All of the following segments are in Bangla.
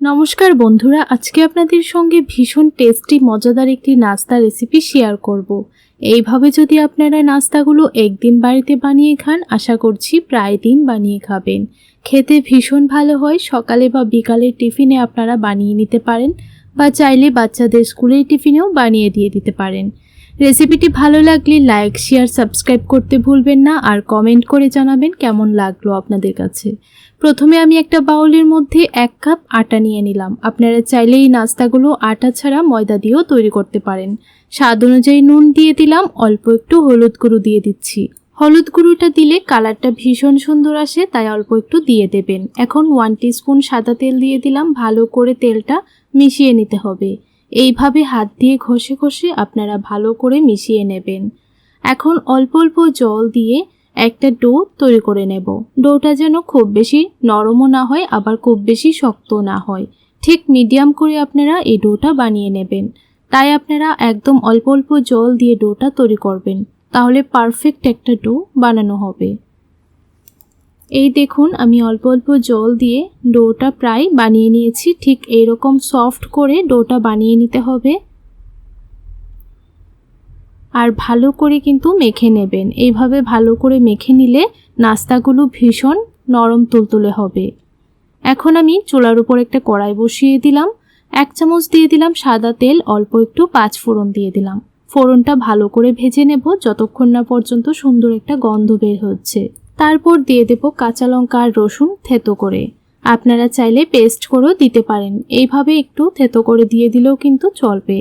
নমস্কার বন্ধুরা, আজকে আপনাদের সঙ্গে ভীষণ টেস্টি, মজাদার একটি নাস্তা রেসিপি শেয়ার করব। এইভাবে যদি আপনারা নাস্তাগুলো একদিন বাড়িতে বানিয়ে খান, আশা করছি প্রায় দিন বানিয়ে খাবেন খেতে ভীষণ ভালো হয়, সকালে বা বিকালের টিফিনে আপনারা বানিয়ে নিতে পারেন, বা চাইলে বাচ্চাদের স্কুলের টিফিনেও বানিয়ে দিয়ে দিতে পারেন রেসিপিটি ভালো লাগলে লাইক, শেয়ার, সাবস্ক্রাইব করতে ভুলবেন না আর কমেন্ট করে জানাবেন কেমন লাগল আপনাদের কাছে। প্রথমে আমি একটা বাউলের মধ্যে এক কাপ আটা নিয়ে নিলাম। আপনারা চাইলে এই নাস্তাগুলো আটা ছাড়া ময়দা দিয়েও তৈরি করতে পারেন। স্বাদ অনুযায়ী নুন দিয়ে দিলাম, অল্প একটু হলুদ গুঁড়ো দিয়ে দিচ্ছি। হলুদ গুঁড়োটা দিলে কালারটা ভীষণ সুন্দর আসে, তাই অল্প একটু দিয়ে দেবেন। এখন ওয়ান স্পুন সাদা তেল দিয়ে দিলাম, ভালো করে তেলটা মিশিয়ে নিতে হবে। এইভাবে হাত দিয়ে ঘষে ঘষে আপনারা ভালো করে মিশিয়ে নেবেন। এখন অল্প অল্প জল দিয়ে একটা ডো তৈরি করে নেব। ডোটা যেন খুব বেশি নরমও না হয়, আবার খুব বেশি শক্ত না হয়। ঠিক মিডিয়াম করে আপনারা এই ডোটা বানিয়ে নেবেন। তাই আপনারা একদম অল্প অল্প জল দিয়ে ডোটা তৈরি করবেন। তাহলে পারফেক্ট একটা ডো বানানো হবে। এই দেখুন, আমি অল্প অল্প জল দিয়ে ডোটা প্রায় বানিয়ে নিয়েছি। ঠিক এইরকম সফট করে ডোটা বানিয়ে নিতে হবে। আর ভালো করে কিন্তু মেখে নেবেন। এইভাবে ভালো করে মেখে নিলে নাস্তাগুলো ভীষণ নরম তুলতুলে হবে। এখন আমি চুলার উপর একটা কড়াই বসিয়ে দিলাম। এক চামচ দিয়ে দিলাম সাদা তেল, অল্প একটু পাঁচ ফোড়ন দিয়ে দিলাম। ফোড়নটা ভালো করে ভেজে নেব, যতক্ষণ না পর্যন্ত সুন্দর একটা গন্ধ বের হচ্ছে। তারপর দিয়ে দেব কাঁচা লঙ্কা আর রসুন থেতো করে। আপনারা চাইলে পেস্ট করেও দিতে পারেন। এইভাবে একটু থেতো করে দিয়ে দিলেও কিন্তু চলবে।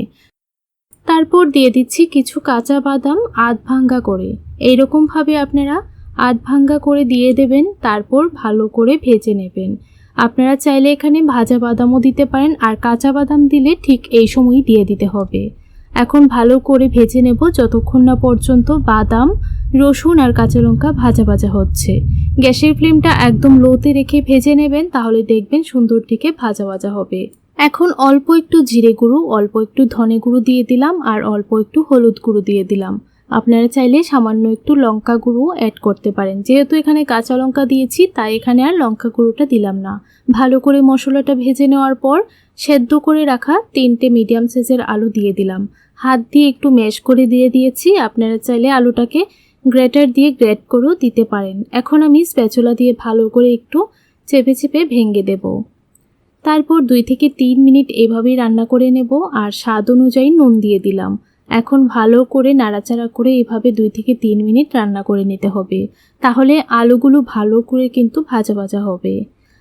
তারপর দিয়ে দিচ্ছি কিছু কাঁচা বাদাম আধ ভাঙ্গা করে। এইরকমভাবে আপনারা আধ ভাঙ্গা করে দিয়ে দেবেন, তারপর ভালো করে ভেজে নেবেন। আপনারা চাইলে এখানে ভাজা বাদামও দিতে পারেন, আর কাঁচা বাদাম দিলে ঠিক এই সময়ই দিয়ে দিতে হবে। এখন ভালো করে ভেজে নেব যতক্ষণ না পর্যন্ত বাদাম, রসুন আর কাঁচা লঙ্কা ভাজা ভাজা হচ্ছে। গ্যাসের ফ্লেমটা একদম লোতে রেখে ভেজে নেবেন, তাহলে দেখবেন সুন্দর থেকে ভাজা ভাজা হবে। এখন অল্প একটু জিরে গুঁড়ো, অল্প একটু ধনে গুঁড়ো দিয়ে দিলাম আর অল্প একটু হলুদ গুঁড়ো দিয়ে দিলাম। আপনারা চাইলে সামান্য একটু লঙ্কা গুঁড়ো অ্যাড করতে পারেন। যেহেতু এখানে কাঁচা লঙ্কা দিয়েছি, তাই এখানে আর লঙ্কা গুঁড়োটা দিলাম না। ভালো করে মশলাটা ভেজে নেওয়ার পর, সেদ্ধ করে রাখা তিনটে মিডিয়াম সাইজের আলু দিয়ে দিলাম। হাত দিয়ে একটু ম্যাশ করে দিয়ে দিয়েছি। আপনারা চাইলে আলুটাকে গ্রেটার দিয়ে গ্রেট করেও দিতে পারেন। এখন আমি স্প্যাচুলা দিয়ে ভালো করে একটু চেপে চেপে ভেঙে দেব। তারপর দুই থেকে তিন মিনিট এভাবেই রান্না করে নেব আর স্বাদ অনুযায়ী নুন দিয়ে দিলাম। এখন ভালো করে নাড়াচাড়া করে এভাবে দুই থেকে তিন মিনিট রান্না করে নিতে হবে। তাহলে আলুগুলো ভালো করে কিন্তু ভাজা ভাজা হবে।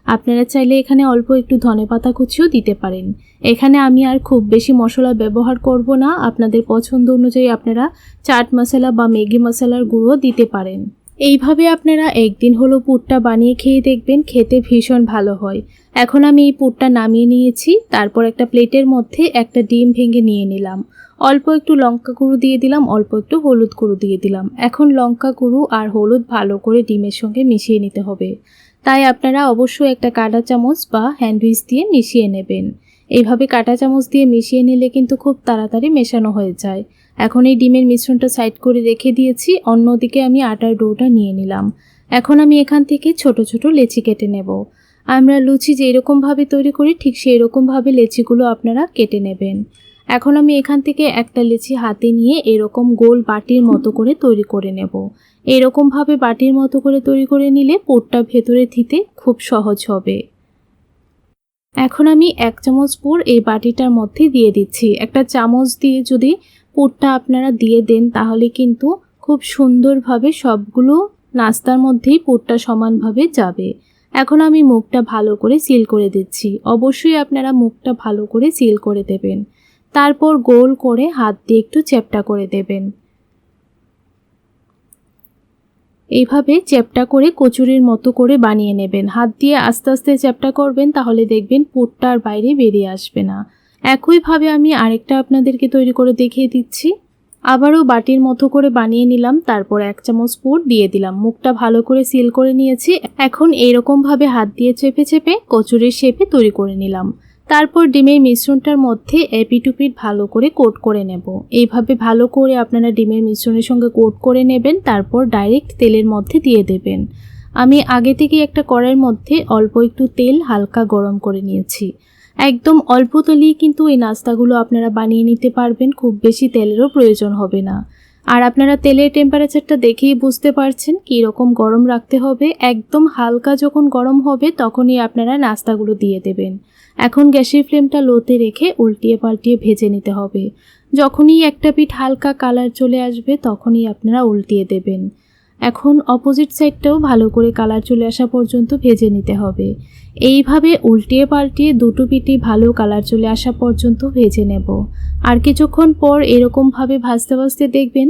আপনারা চাইলে এখানে অল্প একটু ধনে পাতা কুচিও দিতে পারেন। এখানে আমি আর খুব বেশি মশলা ব্যবহার করব না। আপনাদের পছন্দ অনুযায়ী আপনারা চাট মশলা বা ম্যাগি মশলার গুঁড়ো দিতে পারেন। এইভাবে আপনারা একদিন হলো পুরটা বানিয়ে খেয়ে দেখবেন, খেতে ভীষণ ভালো হয়। এখন আমি এই পুরটা নামিয়ে নিয়েছি, তারপর একটা প্লেটের মধ্যে একটা ডিম ভেঙে নিয়ে নিলাম। অল্প একটু লঙ্কা গুঁড়ো দিয়ে দিলাম, অল্প একটু হলুদ গুঁড়ো দিয়ে দিলাম। এখন লঙ্কা গুঁড়ো আর হলুদ ভালো করে ডিমের সঙ্গে মিশিয়ে নিতে হবে। তাই আপনারা অবশ্যই একটা কাঁটা চামচ বা হ্যান্ডউইচ দিয়ে মিশিয়ে নেবেন। এইভাবে কাঁটা চামচ দিয়ে মিশিয়ে নিলে কিন্তু খুব তাড়াতাড়ি মেশানো হয়ে যায়। এখন এই ডিমের মিশ্রণটা সাইড করে রেখে দিয়েছি, অন্যদিকে আমি আটার ডোটা নিয়ে নিলাম। এখন আমি এখান থেকে ছোট ছোট লেচি কেটে নেব। আমরা লুচি যেরকমভাবে তৈরি করি, ঠিক সেই রকমভাবে লেচিগুলো আপনারা কেটে নেবেন। এখন আমি এখান থেকে একটা লেচি হাতে নিয়ে এরকম গোল বাটির মতো করে তৈরি করে নেব। এরকমভাবে বাটির মতো করে তৈরি করে নিলে পোরটা ভেতরে দিতে খুব সহজ হবে। এখন আমি এক চামচ পুর এই বাটিটার মধ্যে দিয়ে দিচ্ছি। একটা চামচ দিয়ে যদি পুরটা আপনারা দিয়ে দেন তাহলে কিন্তু খুব সুন্দরভাবে সবগুলো নাস্তার মধ্যেই পুরটা সমানভাবে যাবে। এখন আমি মুখটা ভালো করে সিল করে দিচ্ছি। অবশ্যই আপনারা মুখটা ভালো করে সিল করে দেবেন। তারপর গোল করে হাত দিয়ে একটু চ্যাপটা করে দেবেন। এইভাবে চ্যাপটা করে কচুরির মতো করে বানিয়ে নেবেন। হাত দিয়ে আস্তে আস্তে চ্যাপটা করবেন, তাহলে দেখবেন পুরটার বাইরে বেরিয়ে আসবে না। একইভাবে আমি আরেকটা আপনাদেরকে তৈরি করে দেখিয়ে দিচ্ছি। আবারও বাটির মতো করে বানিয়ে নিলাম, তারপর এক চামচ পুর দিয়ে দিলাম। মুখটা ভালো করে সিল করে নিয়েছি। এখন এইরকমভাবে হাত দিয়ে চেপে চেপে কচুরির শেপে তৈরি করে নিলাম। তারপর ডিমের মিশ্রণটার মধ্যে এপিটুপিট ভালো করে কোট করে নেব। এইভাবে ভালো করে আপনারা ডিমের মিশ্রণের সঙ্গে কোট করে নেবেন, তারপর ডাইরেক্ট তেলের মধ্যে দিয়ে দেবেন। আমি আগে থেকে একটা কড়াইয়ের মধ্যে অল্প একটু তেল হালকা গরম করে নিয়েছি। একদম অল্প তেলেই কিন্তু এই নাস্তাগুলো আপনারা বানিয়ে নিতে পারবেন, খুব বেশি তেলেরও প্রয়োজন হবে না। আর আপনারা তেলের টেম্পারেচারটা দেখেই বুঝতে পারছেন কী রকম গরম রাখতে হবে। একদম হালকা যখন গরম হবে, তখনই আপনারা নাস্তাগুলো দিয়ে দেবেন। এখন গ্যাসের ফ্লেমটা লোতে রেখে উল্টিয়ে পাল্টিয়ে ভেজে নিতে হবে। যখনই একটা পিঠ হালকা কালার চলে আসবে, তখনই আপনারা উল্টিয়ে দেবেন। এখন অপোজিট সাইডটাও ভালো করে কালার চলে আসা পর্যন্ত ভেজে নিতে হবে। এইভাবে উল্টিয়ে পাল্টিয়ে দুটো পিটি ভালো কালার চলে আসা পর্যন্ত ভেজে নেব। আর কিছুক্ষণ পর এরকমভাবে ভাজতে ভাজতে দেখবেন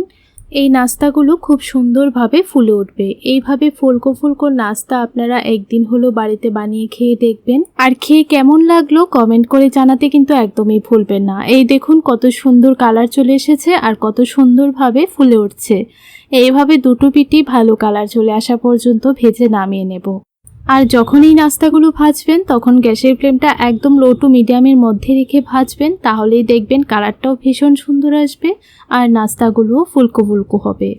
এই নাস্তাগুলো খুব সুন্দরভাবে ফুলে উঠবে। এইভাবে ফুলকো ফুলকো নাস্তা আপনারা একদিন হলো বাড়িতে বানিয়ে খেয়ে দেখবেন। আর খেয়ে কেমন লাগল কমেন্ট করে জানাতে কিন্তু একদমই ভুলবেন না। এই দেখুন কত সুন্দর কালার চলে এসেছে আর কত সুন্দরভাবে ফুলে উঠছে। এইভাবে দুটো পিটি ভালো কালার চলে আসা পর্যন্ত ভেজে নামিয়ে নেব। আর যখন এই নাস্তাগুলো ভাজবেন, তখন গ্যাসের ফ্লেমটা একদম লো টু মিডিয়ামের মধ্যে রেখে ভাজবেন, তাহলেই দেখবেন কালারটাও ভীষণ সুন্দর আসবে আর নাস্তাগুলোও ফুলকো ফুলকো হবে।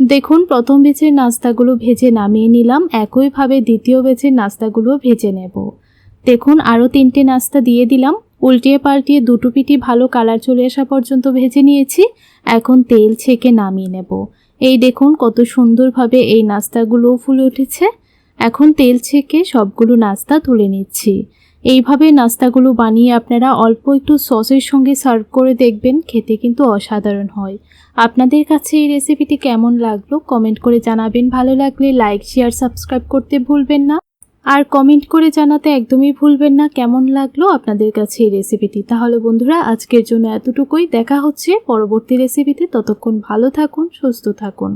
দেখুন, প্রথম বেচের নাস্তাগুলো ভেজে নামিয়ে নিলাম, একইভাবে দ্বিতীয় বেচের নাস্তাগুলো ভেজে নেব। দেখুন, আরও তিনটে নাস্তা দিয়ে দিলাম, উল্টিয়ে পাল্টিয়ে দুটো পিঠি ভালো কালার চলে আসা পর্যন্ত ভেজে নিয়েছি, এখন তেল ছেঁকে নামিয়ে নেব। এই দেখুন, কত সুন্দরভাবে এই নাস্তাগুলোও ফুলে উঠেছে। এখন তেল ছেঁকে সবগুলো নাস্তা তুলে নিচ্ছি। এইভাবে নাস্তাগুলো বানিয়ে আপনারা অল্প একটু সসের সঙ্গে সার্ভ করে দেখবেন, খেতে কিন্তু অসাধারণ হয়। আপনাদের কাছে এই রেসিপিটি কেমন লাগল কমেন্ট করে জানাবেন। ভালো লাগলে লাইক, শেয়ার, সাবস্ক্রাইব করতে ভুলবেন না। আর কমেন্ট করে জানাতে একদমই ভুলবেন না কেমন লাগল আপনাদের কাছে এই রেসিপিটি। তাহলে বন্ধুরা, আজকের জন্য এতটুকুই। দেখা হচ্ছে পরবর্তী রেসিপিতে। ততক্ষণ ভালো থাকুন, সুস্থ থাকুন।